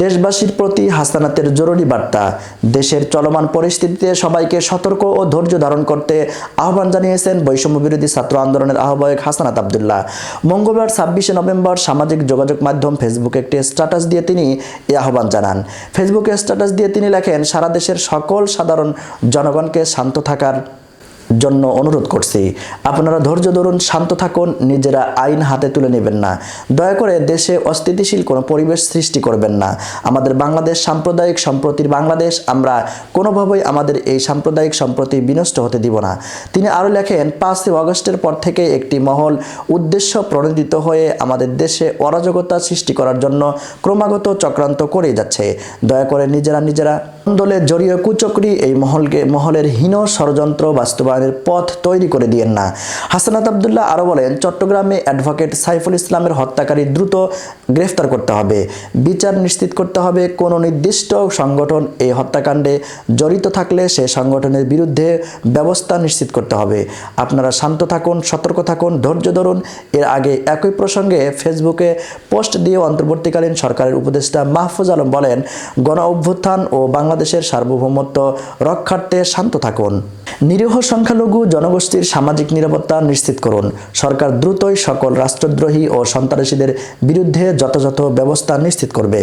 দেশবাসীর প্রতি হাসানাতের জরুরি বার্তা। দেশের চলমান পরিস্থিতিতে সবাইকে সতর্ক ও ধৈর্য ধারণ করতে আহ্বান জানিয়েছেন বৈষম্য বিরোধী ছাত্র আন্দোলনের আহ্বায়ক হাসানাত আবদুল্লাহ। মঙ্গলবার ছাব্বিশে নভেম্বর সামাজিক যোগাযোগ মাধ্যম ফেসবুকে একটি স্ট্যাটাস দিয়ে তিনি এই আহ্বান জানান। ফেসবুকে স্ট্যাটাস দিয়ে তিনি লেখেন, সারা দেশের সকল সাধারণ জনগণকে শান্ত থাকার জন্য অনুরোধ করছি। আপনারা ধৈর্য ধরুন, শান্ত থাকুন, নিজেরা আইন হাতে তুলে নেবেন না। দয়া করে দেশে অস্থিতিশীল কোনো পরিবেশ সৃষ্টি করবেন না। আমাদের বাংলাদেশ সাম্প্রদায়িক সম্প্রতির বাংলাদেশ, আমরা কোনোভাবেই আমাদের এই সাম্প্রদায়িক সম্প্রতি বিনষ্ট হতে দিব না। তিনি আরও লেখেন, পাঁচই অগস্টের পর থেকে একটি মহল উদ্দেশ্য প্রণোদিত হয়ে আমাদের দেশে অরাজকতা সৃষ্টি করার জন্য ক্রমাগত চক্রান্ত করে যাচ্ছে। দয়া করে নিজেরা নিজেরা দলে জড়িয়ে কুচক্রি এই মহলকে, মহলের হীন ষড়যন্ত্র বাস্তবায়নের পথ তৈরি করে দিয়েন না। হাসানাত আবদুল্লাহ আরও বলেন, চট্টগ্রামে অ্যাডভোকেট সাইফুল ইসলামের হত্যাকারী দ্রুত গ্রেফতার করতে হবে। বিচার নিশ্চিত করতে হবে। কোনো নির্দিষ্ট সংগঠন এই হত্যাকাণ্ডে জড়িত থাকলে সে সংগঠনের বিরুদ্ধে ব্যবস্থা নিশ্চিত করতে হবে। আপনারা শান্ত থাকুন, সতর্ক থাকুন, ধৈর্য ধরুন। এর আগে একই প্রসঙ্গে ফেসবুকে পোস্ট দিয়ে অন্তর্বর্তীকালীন সরকারের উপদেষ্টা মাহফুজ আলম বলেন গণ অভ্যুত্থান ও বাংলাদেশের সার্বভৌমত্ব রক্ষার্থে শান্ত থাকুন। নিরীহ সংখ্যালঘু জনগোষ্ঠীর সামাজিক নিরাপত্তা নিশ্চিত করুন। সরকার দ্রুতই সকল রাষ্ট্রদ্রোহী ও সন্ত্রাসীদের বিরুদ্ধে যথাযথ ব্যবস্থা নিশ্চিত করবে।